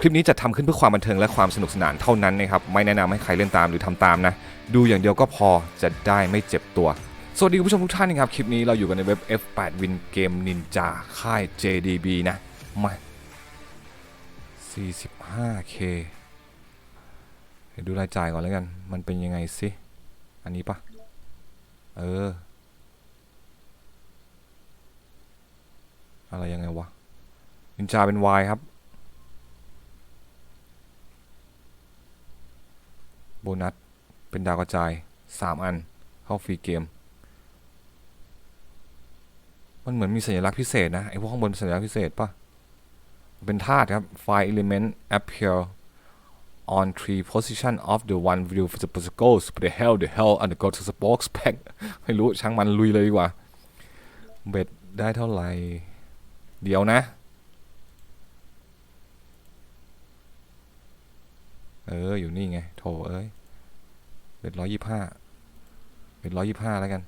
คลิปนี้จะทำขึ้นเพื่อความบันเทิงและความสนุกสนานเท่านั้นนะครับ ไม่แนะนำให้ใครเล่นตามหรือทำตามนะ ดูอย่างเดียวก็พอจะได้ไม่เจ็บตัว สวัสดีคุณผู้ชมทุกท่านนะครับ คลิปนี้เราอยู่กันในเว็บ F8 Win เกม Ninja ค่าย JDB นะมา 45k เดี๋ยวดูรายจ่ายก่อนแล้วกัน มันเป็นยังไงสิ อันนี้ปะเออ อะไรยังไงวะนินจาเป็น Y ครับ โบนัส เป็นดาวกระจาย 3 อัน เข้าฟรีเกม มันเหมือนมีสัญลักษณ์พิเศษนะ ไอ้พวกข้างบนสัญลักษณ์พิเศษปะเป็นธาตุครับ Fire element appear on three position of the one view for the goals but the hell the hell and go to the box pack ไม่รู้ช่างมันลุยเลยดีกว่า เบ็ดได้เท่าไหร่ เดี๋ยวนะเออ อยู่นี่ไง โถ เอ้ย เบ็ดร้อยยี่ห้าเบ็ดร้อยยี่ห้าแล้วกัน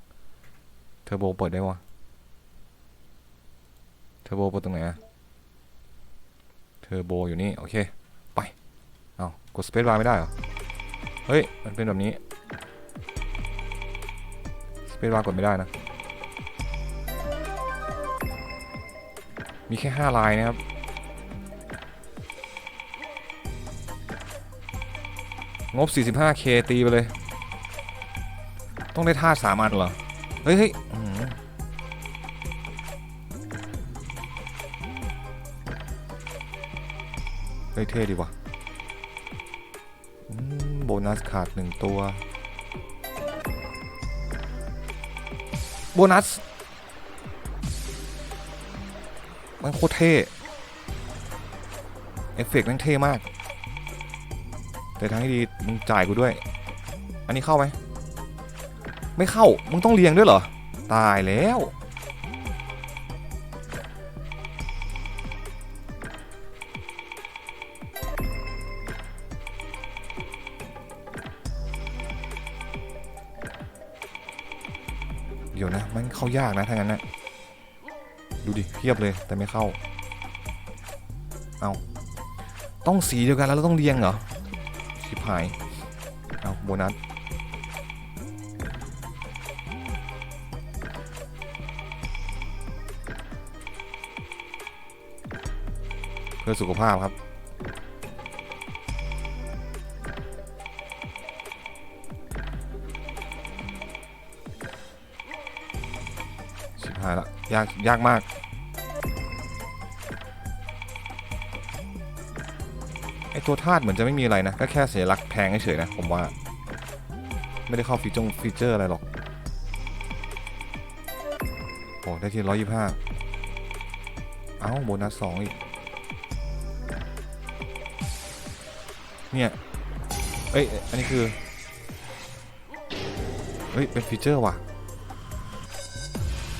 เทอร์โบเปิดได้วะเทอร์โบเปิดตรงไหนอะเทอร์โบอยู่นี่ โอเค ไป เอากดสเปซบาร์ไม่ได้เหรอ เฮ้ย มันเป็นแบบนี้ สเปซบาร์กดไม่ได้นะ มีแค่5ลายนะครับงบ 45k ตีไปเลย ต้องได้ท่าสามอันเหรอ เฮ้ยเฮ้ยเฮ้ยเท่ดีว่ะโบนัสขาดหนึ่งตัว โบนัส มันโคตรเท่ เอฟเฟกต์นั่งเท่มาก แต่ทางที่ดี มึงจ่ายกูด้วย อันนี้เข้าไหม ไม่เข้า มึงต้องเรียงด้วยเหรอ ตายแล้ว เดี๋ยวนะ มันเข้ายากนะถ้างั้นนะดูดิเพียบเลยแต่ไม่เข้า เอาต้องสีเดียวกันแล้วเราต้องเรียงเหรอชิบหาย เอาโบนัส พื่อสุขภาพครับชิบหายละ ยาก ยากมากไอตัวธาตุเหมือนจะไม่มีอะไรนะ ก็แค่สัญลักษณ์แพงเฉยๆนะ ผมว่า ไม่ได้เข้าฟีจงฟีเจอร์อะไรหรอก โอ้ได้ทีร้อยยี่ห้าเอ้า โบนัสสองอีก เนี่ยเอ้ย อันนี้คือ เฮ้ย เป็นฟีเจอร์ว่ะ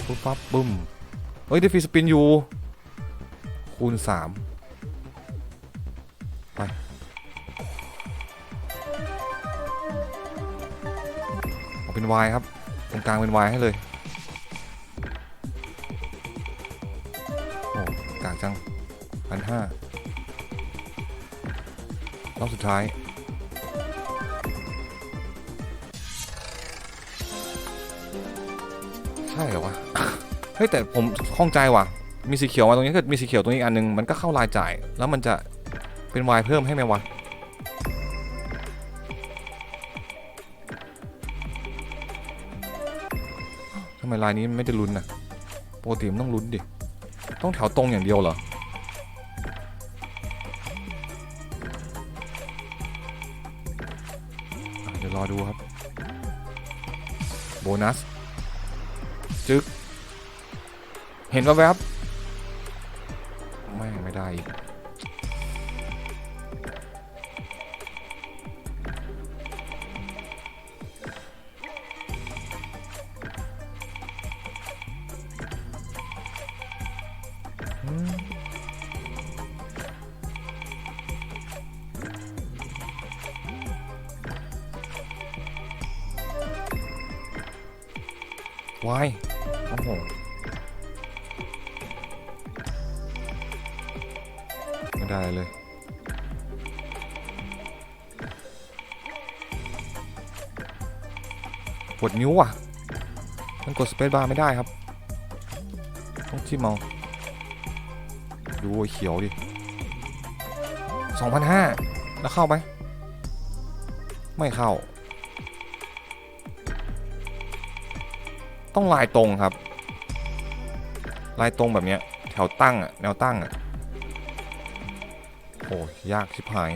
ปุ๊บปั๊บบึ้มเฮ้ย ได้ฟรีสปินอยู่ คูณสามไป เอาเป็น Y ครับ ตรงกลางเป็น Y ให้เลย โอ้กากจังพันห้า รอบสุดท้าย ใช่เหรอวะ เฮ้ยแต่ผมข้องใจว่ะ มีสีเขียวมาตรงนี้เกิดมีสีเขียวตรงนี้อันนึง มันก็เข้ารายจ่าย แล้วมันจะเป็นวายเพิ่มให้ไหมวะทำไมลายนี้ไม่ได้ลุ้นนะปกติมันต้องลุ้นดิ ต้องแถวตรงอย่างเดียวเหรอ รอดูครับ โบนัส จึกเห็นว่าแวบไม่ไม่ได้ วายโอ้โหไม่ได้เลย กดนิ้วอะ มันกดสเปซบาร์ไม่ได้ครับ ต้องจิ้มเอาดูเขียวดิ2,500แล้วเข้าไหม ไม่เข้า ต้องลายตรงครับ ลายตรงแบบเนี้ยแถวตั้งอะแนวตั้งอะโอ้ยากชิบหาย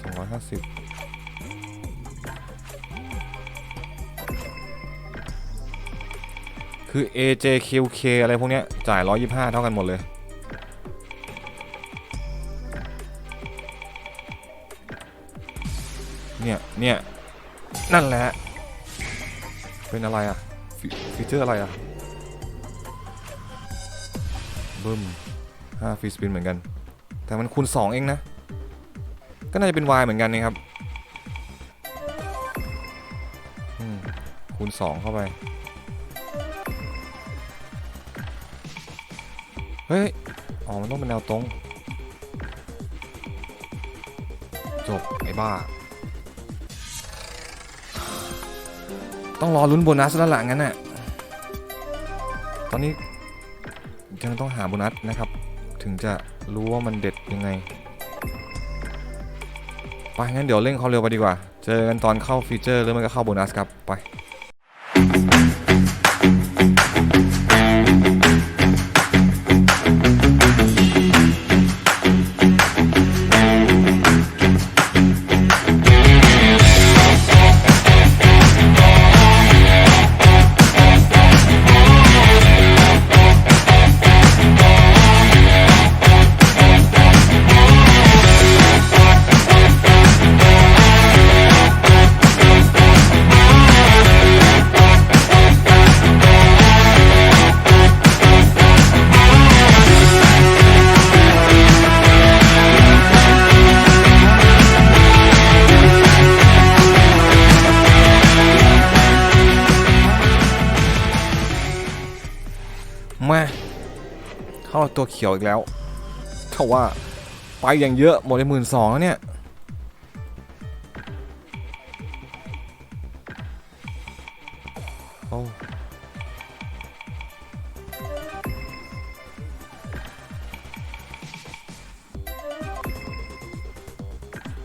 สองร้อยห้าสิบคือ AJQK อะไรพวกเนี้ย จ่าย 125 เท่ากันหมดเลย เนี่ยเนี่ยนั่นแหละ เป็นอะไรอะฟีฟีเจอร์อะไรอะบึ้ม5ฟรีสปินเหมือนกัน แต่มันคูณ 2 เองนะ ก็น่าจะเป็น Y เหมือนกันนะครับอืมคูณ 2 เข้าไป เฮ้ย อ๋อ มันต้องเป็นแนวตรง จบ ไอ้บ้า ต้องรอลุ้นโบนัสแล้วล่ะงั้นน่ะตอนนี้ยังต้องหาโบนัสนะครับ ถึงจะรู้ว่ามันเด็ดยังไงไปงั้นเดี๋ยวเร่งความเร็วไปดีกว่า เจอกันตอนเข้าฟีเจอร์หรือไม่ก็เข้าโบนัสครับไป ตัวเขียวอีกแล้วเท่าว่าไปอย่างเยอะหมดไปหมื่นสองแล้วเนี่ยโอ้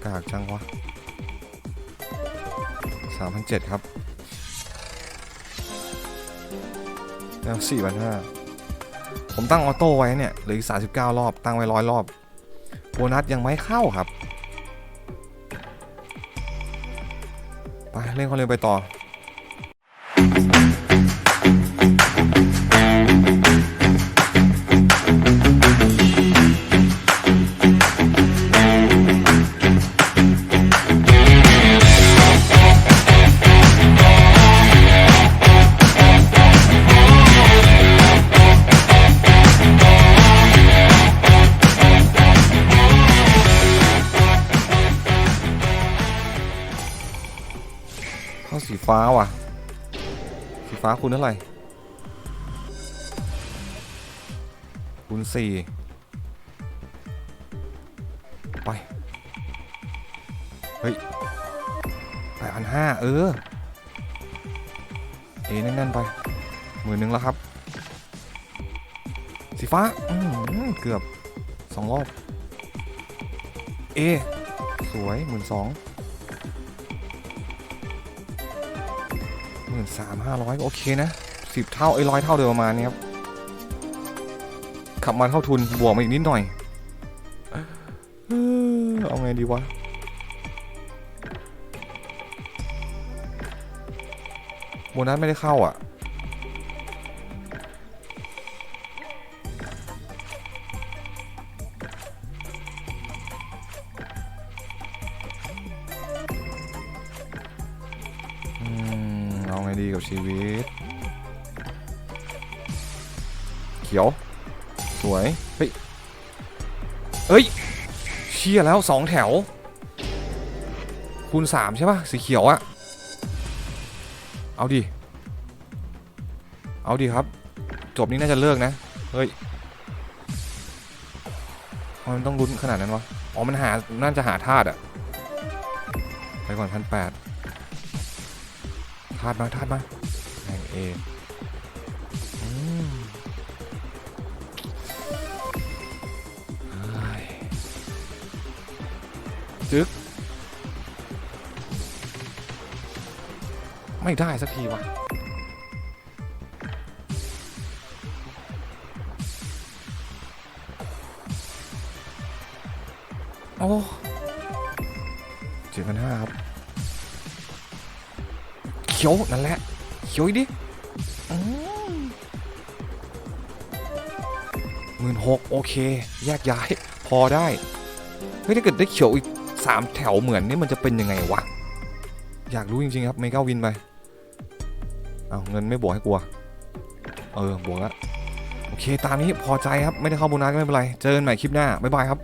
กากจังวะสามพันเจ็ดครับแล้วสี่พันห้า ผมตั้งออโต้ไว้เนี่ยเหลืออีกสามสิบเก้ารอบ ตั้งไว้ร้อยรอบ โบนัสยังไม่เข้าครับ ไปเล่นความเร็วไปต่อ สีฟ้าว่ะ สีฟ้าคูณเท่าไหร่คูณสี่ไป เฮ้ยแปดพันห้าเออ เอแน่นๆไปหมื่นหนึ่งแล้วครับ สีฟ้าอืมเกือบสองรอบ เอ สวยหมื่นสอง หมื่นสามห้าร้อยโอเคนะสิบเท่าไอ้ร้อยเท่าเดิมประมาณนี้ครับ ขับมาเท่าทุนบวกมาอีกนิดหน่อย เออเอาไงดีวะโบนัสไม่ได้เข้าอะ เอาไงดีกับชีวิต เขียว สวย เฮ้ยเอ้ย เชี่ยแล้วสองแถว คูณสามใช่ปะสีเขียวอะเอาดิ เอาดิครับ จบนี้น่าจะเลิกนะ เฮ้ยทำไมมันต้องลุ้นขนาดนั้นวะ อ๋อ มันหา น่าจะหาธาตุอะไปก่อนพันแปดาตุมาธาตุมาแรงเออืมเฮ้ยจึ๊กไม่ได้สักทีวะโอ้เจ็ดพันห้าครับ ขียวนั่นแหละเขียวอีดิหมื่นหกโอเคแยกย้าย พอได้เฮ้ยถ้าเกิดได้เขียวอีกสามแถวเหมือนนี่มันจะเป็นยังไงวะ อยากรู้จริงๆครับเมกาวินไปเอาเงินไม่บวกให้กลัว เออบวกแล้วโอเคตามนี้พอใจครับไม่ได้เข้าโบนัสก็ไม่เป็นไร เจอกันใหม่คลิปหน้าบ๊ายบายครับ